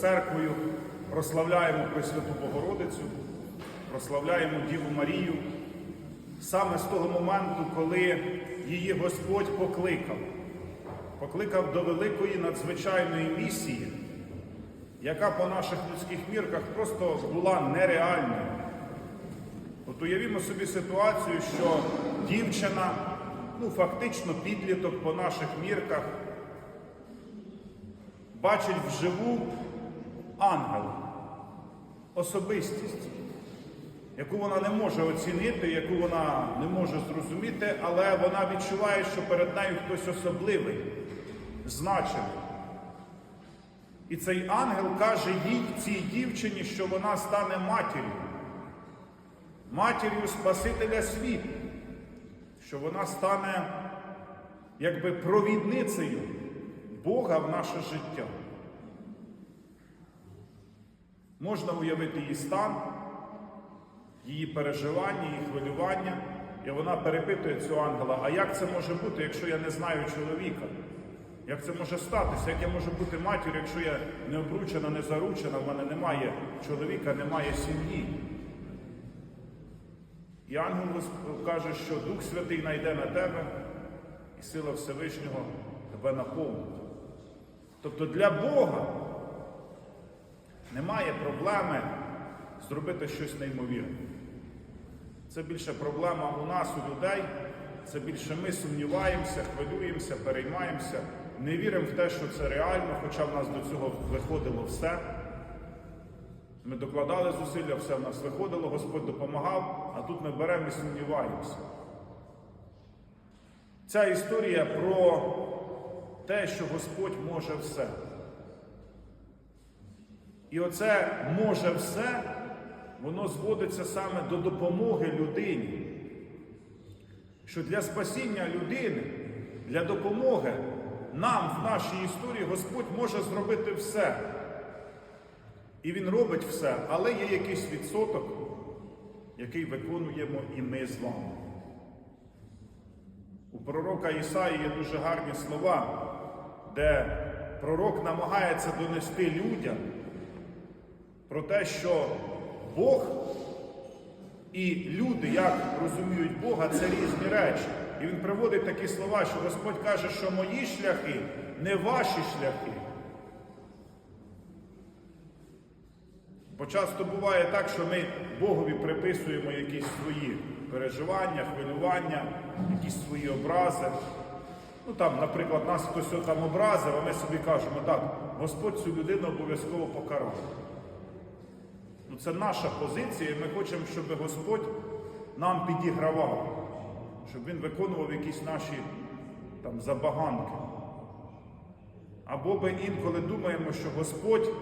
церквою прославляємо Пресвяту Богородицю, прославляємо Діву Марію саме з того моменту, коли її Господь покликав, покликав до великої надзвичайної місії, яка по наших людських мірках просто була нереальною. От уявімо собі ситуацію, що дівчина, ну фактично підліток по наших мірках, бачить вживу ангела, особистість, яку вона не може оцінити, яку вона не може зрозуміти, але вона відчуває, що перед нею хтось особливий, значимий. І цей ангел каже їй, цій дівчині, що вона стане матір'ю, матір'ю Спасителя світу, що вона стане якби провідницею Бога в наше життя. Можна уявити її стан, її переживання, її хвилювання, і вона перепитує цього ангела, а як це може бути, якщо я не знаю чоловіка? Як це може статися? Як я можу бути матір'ю, якщо я не обручена, не заручена, в мене немає чоловіка, немає сім'ї? І ангел каже, що Дух Святий найде на тебе, і сила Всевишнього тебе наповнить. Тобто для Бога немає проблеми зробити щось неймовірне. Це більше проблема у нас, у людей. Це більше ми сумніваємося, хвилюємося, переймаємося, не віримо в те, що це реально, хоча в нас до цього виходило все. Ми докладали зусилля, все в нас виходило, Господь допомагав, а тут ми беремо і сумніваємося. Ця історія про те, що Господь може все. І оце може все, воно зводиться саме до допомоги людині. Що для спасіння людини, для допомоги нам в нашій історії Господь може зробити все. І Він робить все, але є якийсь відсоток, який виконуємо і ми з вами. У пророка Ісаї є дуже гарні слова, де пророк намагається донести людям про те, що Бог і люди, як розуміють Бога, це різні речі. І він приводить такі слова, що Господь каже, що мої шляхи не ваші шляхи. Бо часто буває так, що ми Богові приписуємо якісь свої переживання, хвилювання, якісь свої образи. Ну там, наприклад, нас хтось там образив, а ми собі кажемо, так, Господь цю людину обов'язково покарав. Це наша позиція, і ми хочемо, щоб Господь нам підігравав, щоб Він виконував якісь наші там, забаганки. Або ми інколи думаємо, що Господь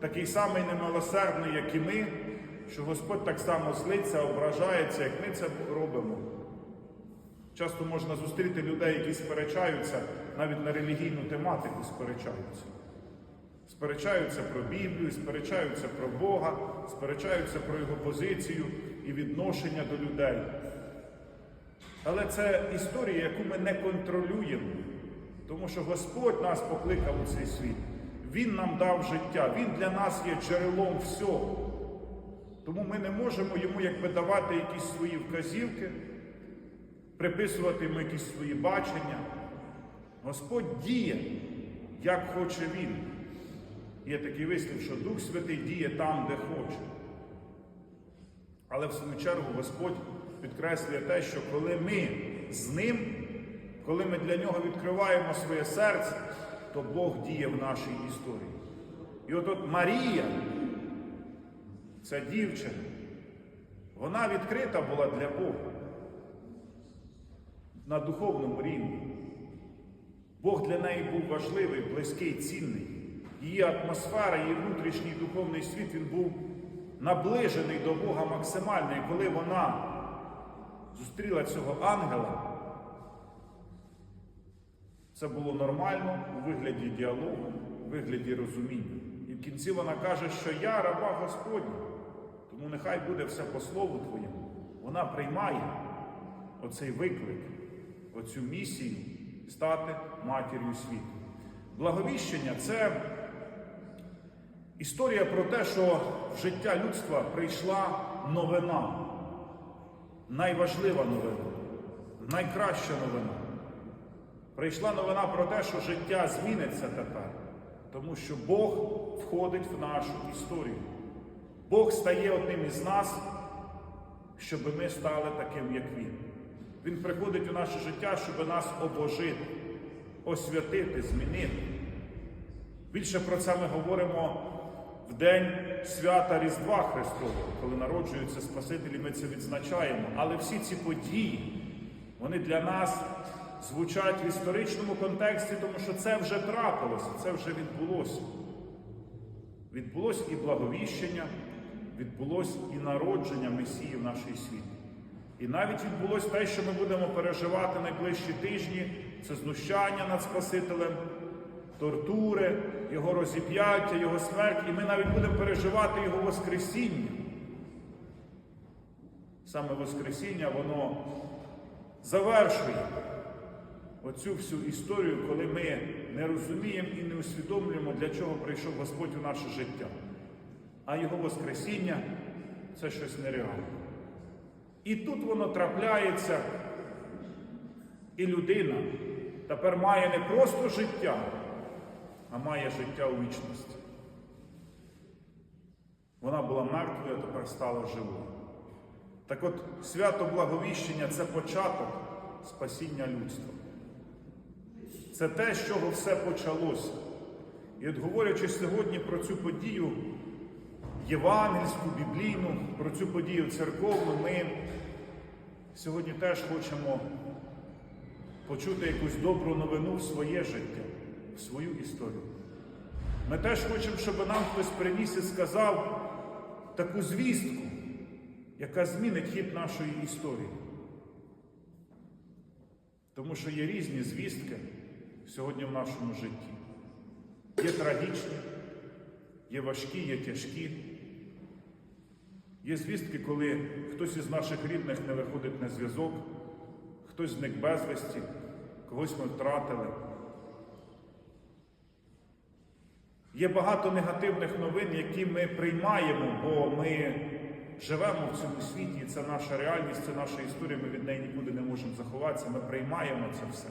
такий самий немилосердний, як і ми, що Господь так само злиться, ображається, як ми це робимо. Часто можна зустріти людей, які сперечаються, навіть на релігійну тематику сперечаються. Сперечаються про Біблію, сперечаються про Бога, сперечаються про Його позицію і відношення до людей. Але це історія, яку ми не контролюємо, тому що Господь нас покликав у цей світ. Він нам дав життя, Він для нас є джерелом всього. Тому ми не можемо йому якби давати якісь свої вказівки, приписувати йому якісь свої бачення. Господь діє, як хоче Він. Є такий вислів, що Дух Святий діє там, де хоче. Але в свою чергу Господь підкреслює те, що коли ми з Ним, коли ми для нього відкриваємо своє серце, то Бог діє в нашій історії. І от, от Марія, ця дівчина, вона відкрита була для Бога на духовному рівні. Бог для неї був важливий, близький, цінний. Її атмосфера, її внутрішній духовний світ він був наближений до Бога максимально. І коли вона зустріла цього ангела, це було нормально у вигляді діалогу, у вигляді розуміння. І в кінці вона каже, що я раба Господня, тому нехай буде все по слову Твоєму. Вона приймає оцей виклик, оцю місію стати матір'ю світу. Благовіщення це Історія про те, що в життя людства прийшла новина, найважлива новина, найкраща новина. Прийшла новина про те, що життя зміниться тепер, тому що Бог входить в нашу історію. Бог стає одним із нас, щоб ми стали таким, як Він. Він приходить у наше життя, щоб нас обожити, освятити, змінити. Більше про це ми говоримо в день свята Різдва Христового, коли народжуються Спасителі, ми це відзначаємо. Але всі ці події, вони для нас звучать в історичному контексті, тому що це вже трапилося, це вже відбулося. Відбулось і благовіщення, відбулось і народження Месії в нашій світі. І навіть відбулось те, що ми будемо переживати найближчі тижні, це знущання над Спасителем, тортури, Його розіп'яття, Його смерть, і ми навіть будемо переживати Його Воскресіння. Саме Воскресіння, воно завершує оцю всю історію, коли ми не розуміємо і не усвідомлюємо, для чого прийшов Господь у наше життя. А Його Воскресіння це щось нереальне. І тут воно трапляється, і людина тепер має не просто життя, а має життя у вічності. Вона була мертвою, а тепер стала живою. Так от, свято Благовіщення це початок спасіння людства. Це те, з чого все почалося. І от говорячи сьогодні про цю подію євангельську, біблійну, про цю подію церковну, ми сьогодні теж хочемо почути якусь добру новину в своє життя, свою історію. Ми теж хочемо, щоб нам хтось приніс і сказав таку звістку, яка змінить хід нашої історії. Тому що є різні звістки сьогодні в нашому житті. Є трагічні, є важкі, є тяжкі. Є звістки, коли хтось із наших рідних не виходить на зв'язок, хтось зник безвісті, когось ми втратили. Є багато негативних новин, які ми приймаємо, бо ми живемо в цьому світі, і це наша реальність, це наша історія, ми від неї нікуди не можемо заховатися. Ми приймаємо це все.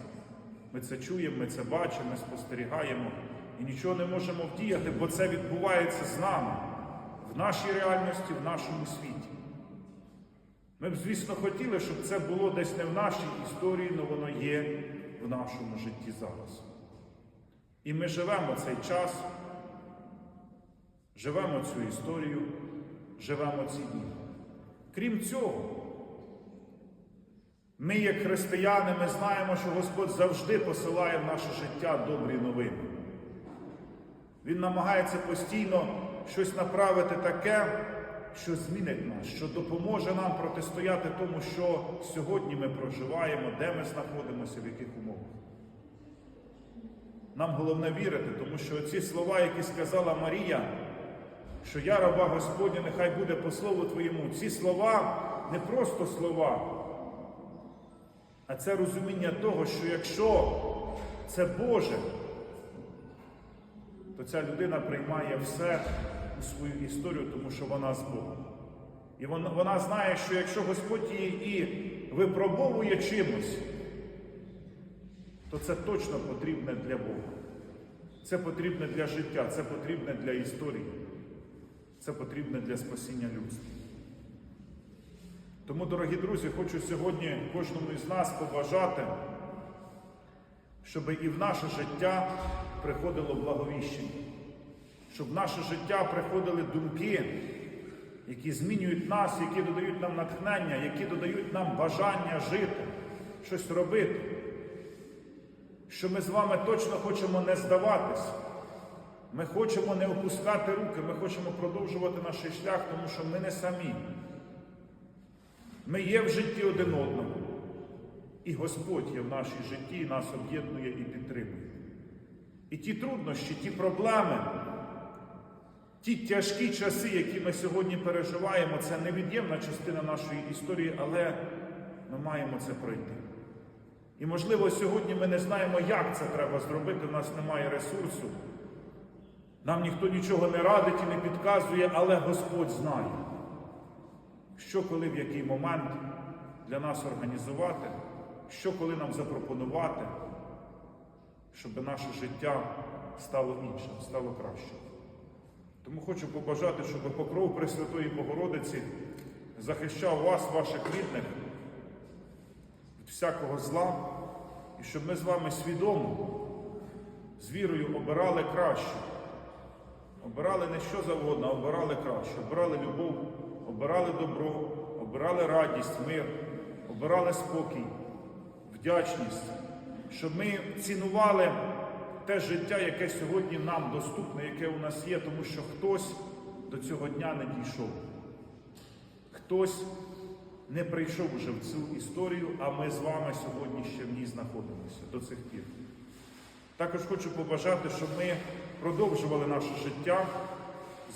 Ми це чуємо, ми це бачимо, ми спостерігаємо і нічого не можемо вдіяти, бо це відбувається з нами, в нашій реальності, в нашому світі. Ми б, звісно, хотіли, щоб це було десь не в нашій історії, але воно є в нашому житті зараз. І ми живемо цей час, живемо цю історію, живемо ці дні. Крім цього, ми, як християни, ми знаємо, що Господь завжди посилає в наше життя добрі новини. Він намагається постійно щось направити таке, що змінить нас, що допоможе нам протистояти тому, що сьогодні ми проживаємо, де ми знаходимося, в яких умовах. Нам головне вірити, тому що ці слова, які сказала Марія, що я раба Господня, нехай буде по слову Твоєму. Ці слова не просто слова, а це розуміння того, що якщо це Боже, то ця людина приймає все у свою історію, тому що вона з Богом. І вона, вона знає, що якщо Господь її і випробовує чимось, то це точно потрібне для Бога. Це потрібне для життя, це потрібне для історії, це потрібне для спасіння людства. Тому, дорогі друзі, хочу сьогодні кожному із нас побажати, щоб і в наше життя приходило благовіщення, щоб в наше життя приходили думки, які змінюють нас, які додають нам натхнення, які додають нам бажання жити, щось робити. Що ми з вами точно хочемо не здаватись. Ми хочемо не опускати руки, ми хочемо продовжувати наш шлях, тому що ми не самі. Ми є в житті один одного. І Господь є в нашій житті, і нас об'єднує і підтримує. І ті труднощі, ті проблеми, ті тяжкі часи, які ми сьогодні переживаємо, це невід'ємна частина нашої історії, але ми маємо це пройти. І, можливо, сьогодні ми не знаємо, як це треба зробити, у нас немає ресурсу. Нам ніхто нічого не радить і не підказує, але Господь знає, що коли в який момент для нас організувати, що коли нам запропонувати, щоб наше життя стало іншим, стало кращим. Тому хочу побажати, щоб покров Пресвятої Богородиці захищав вас, ваших рідних від всякого зла, і щоб ми з вами свідомо, з вірою обирали краще. Обирали не що завгодно, а обирали краще. Обирали любов, обирали добро, обирали радість, мир, обирали спокій, вдячність, щоб ми цінували те життя, яке сьогодні нам доступне, яке у нас є, тому що хтось до цього дня не дійшов. Хтось не прийшов уже в цю історію, а ми з вами сьогодні ще в ній знаходимося до цих пір. Також хочу побажати, щоб ми продовжували наше життя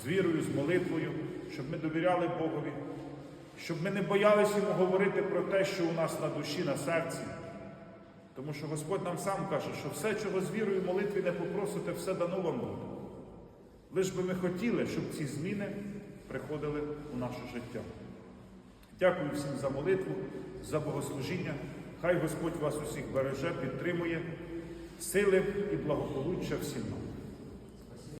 з вірою, з молитвою, щоб ми довіряли Богові, щоб ми не боялися йому говорити про те, що у нас на душі, на серці. Тому що Господь нам сам каже, що все, чого з вірою молитві не попросите, все дано вам буде. Лиш би ми хотіли, щоб ці зміни приходили у наше життя. Дякую всім за молитву, за богослужіння. Хай Господь вас усіх береже, підтримує, сили і благополуччя всім нам.